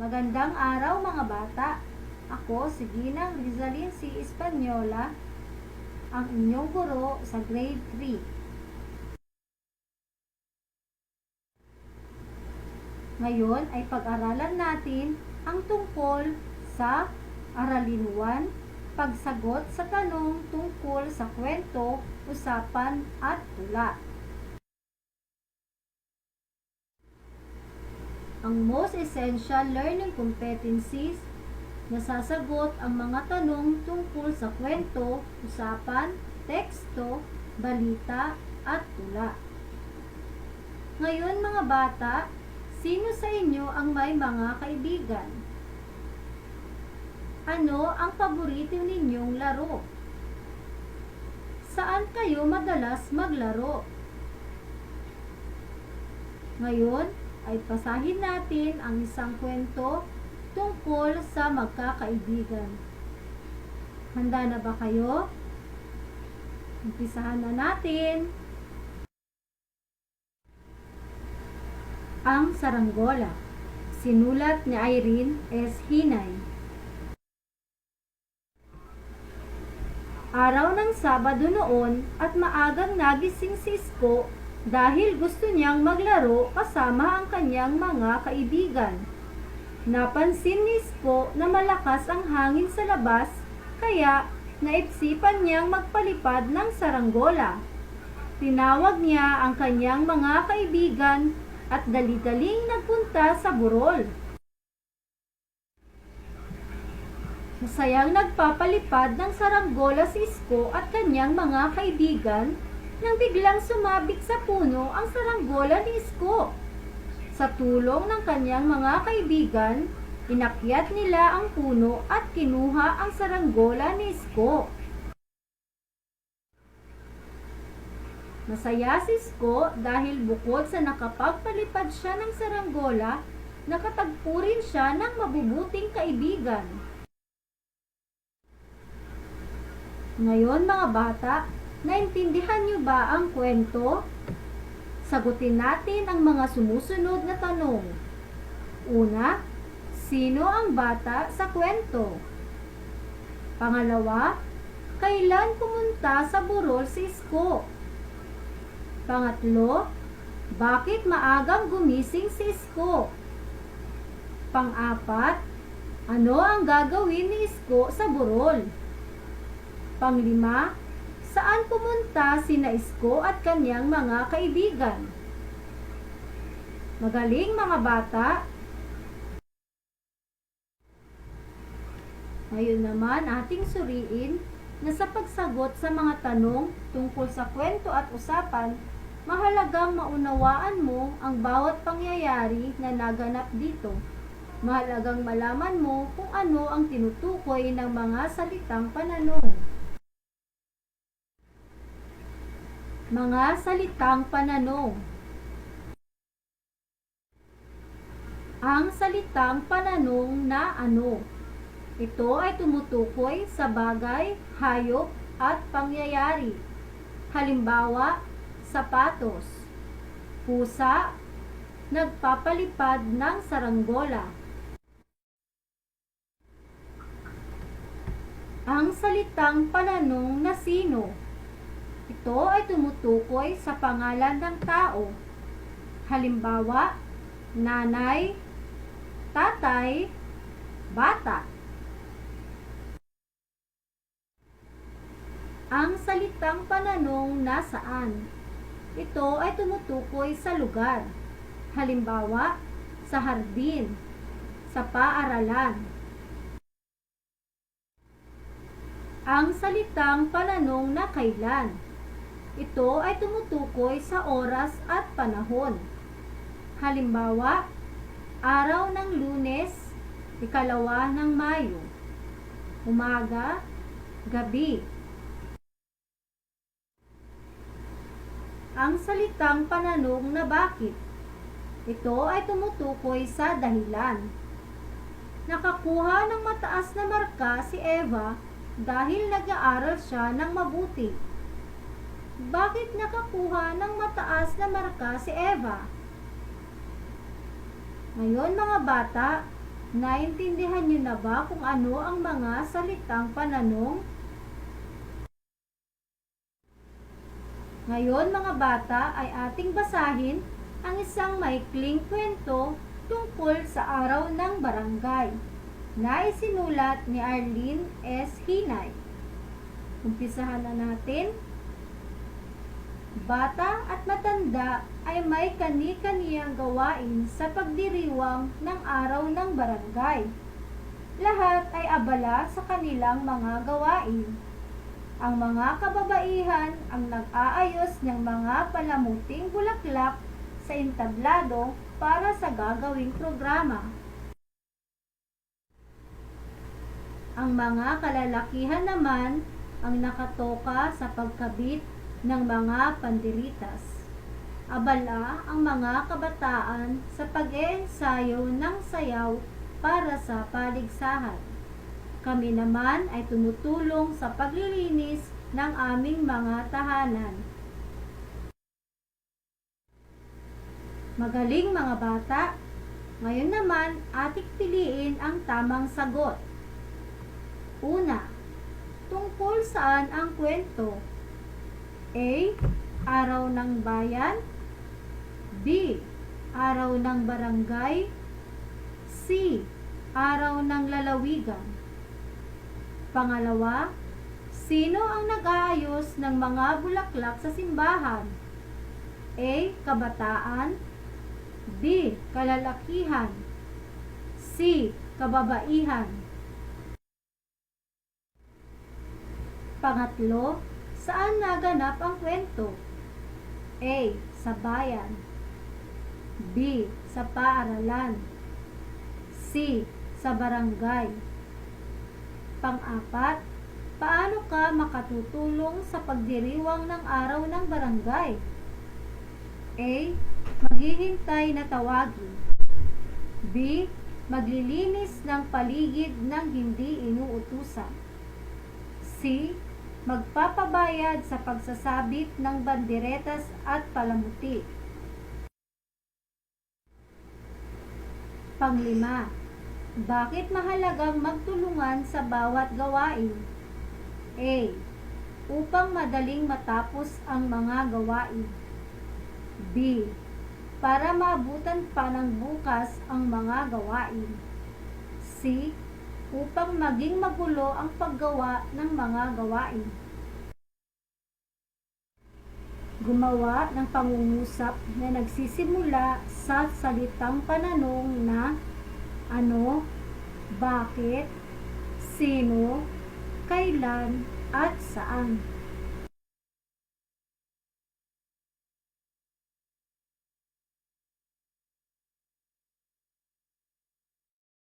Magandang araw mga bata. Ako si Ginang Rizalin C. Espanyola, ang inyong guro sa grade 3. Ngayon ay pag-aralan natin ang tungkol sa Aralin 1, pagsagot sa tanong tungkol sa kwento, usapan at tula. Ang most essential learning competencies na sasagot ang mga tanong tungkol sa kwento, usapan, teksto, balita, at tula. Ngayon mga bata, sino sa inyo ang may mga kaibigan? Ano ang paborito ninyong laro? Saan kayo madalas maglaro? Ngayon ay pasahin natin ang isang kwento tungkol sa magkakaibigan. Handa na ba kayo? Umpisahan na natin. Ang Saranggola Sinulat ni Irene S. Hinay Araw ng Sabado noon at maagang nagising si Isko dahil gusto niyang maglaro kasama ang kanyang mga kaibigan. Napansin ni Isko na malakas ang hangin sa labas kaya naipsipan niyang magpalipad ng saranggola. Tinawag niya ang kanyang mga kaibigan at dali-daling nagpunta sa burol. Masayang nagpapalipad ng saranggola si Isko at kanyang mga kaibigan nang biglang sumabit sa puno ang saranggola ni Isko. Sa tulong ng kanyang mga kaibigan, inakyat nila ang puno at kinuha ang saranggola ni Isko. Masaya si Isko dahil bukod sa nakapagpalipad siya ng saranggola, nakatagpo rin siya ng mabubuting kaibigan. Ngayon mga bata, naintindihan niyo ba ang kwento? Sagutin natin ang mga sumusunod na tanong. Una, sino ang bata sa kwento? Pangalawa, kailan pumunta sa burol si Isko? Pangatlo, bakit maagang gumising si Isko? Pang-apat, ano ang gagawin ni Isko sa burol? Panglima, saan pumunta sina Isko at kanyang mga kaibigan? Magaling mga bata. Ngayon naman ating suriin na sa pagsagot sa mga tanong tungkol sa kwento at usapan, mahalagang maunawaan mo ang bawat pangyayari na naganap dito. Mahalagang malaman mo kung ano ang tinutukoy ng mga salitang pananong. Mga salitang pananong Ang salitang pananong na ano? Ito ay tumutukoy sa bagay, hayop, at pangyayari. Halimbawa, sapatos, pusa, nagpapalipad ng saranggola. Ang salitang pananong na sino? Ito ay tumutukoy sa pangalan ng tao. Halimbawa, nanay, tatay, bata. Ang salitang pananong nasaan? Ito ay tumutukoy sa lugar. Halimbawa, sa hardin, sa paaralan. Ang salitang pananong na kailan? Ito ay tumutukoy sa oras at panahon. Halimbawa, araw ng lunes, ikalawa ng Mayo. Umaga, gabi. Ang salitang pananong na bakit? Ito ay tumutukoy sa dahilan. Nakakuha ng mataas na marka si Eva dahil nag-aaral siya ng mabuti. Bakit nakakuha ng mataas na marka si Eva? Ngayon mga bata, Naintindihan niyo na ba kung ano ang mga salitang pananong? Ngayon mga bata ay ating basahin ang isang maikling kwento tungkol sa araw ng barangay na isinulat ni Arlene S. Hinay. Umpisahan na natin. Bata at matanda ay may kani-kaniyang gawain sa pagdiriwang ng araw ng barangay. Lahat ay abala sa kanilang mga gawain. Ang mga kababaihan ang nag-aayos ng mga palamuting bulaklak sa entablado para sa gagawing programa. Ang mga kalalakihan naman ang nakatoka sa pagkabit ng mga pandiritas. Abala ang mga kabataan sa pag-eensayo ng sayaw para sa paligsahan. Kami naman ay tumutulong sa paglilinis ng aming mga tahanan. Magaling mga bata, ngayon naman ating piliin ang tamang sagot. Una, tungkol saan ang kwento? A. Araw ng bayan B. Araw ng barangay C. Araw ng lalawigan Pangalawa, sino ang nag-aayos ng mga bulaklak sa simbahan? A. Kabataan B. Kalalakihan C. Kababaihan Pangatlo, saan naganap ang kwento? A. Sa bayan B. Sa paaralan C. Sa barangay Pang-apat, paano ka makatutulong sa pagdiriwang ng araw ng barangay? A. Maghihintay na tawagin B. Maglilinis ng paligid ng hindi inuutusan C. Magpapabayad sa pagsasabit ng banderetas at palamuti. Panglima, bakit mahalagang magtulungan sa bawat gawain? A. Upang madaling matapos ang mga gawain. B. Para maabutan pa ng bukas ang mga gawain. C. Upang maging magulo ang paggawa ng mga gawain. Gumawa ng pangungusap na nagsisimula sa salitang pananong na ano, bakit, sino, kailan, at saan.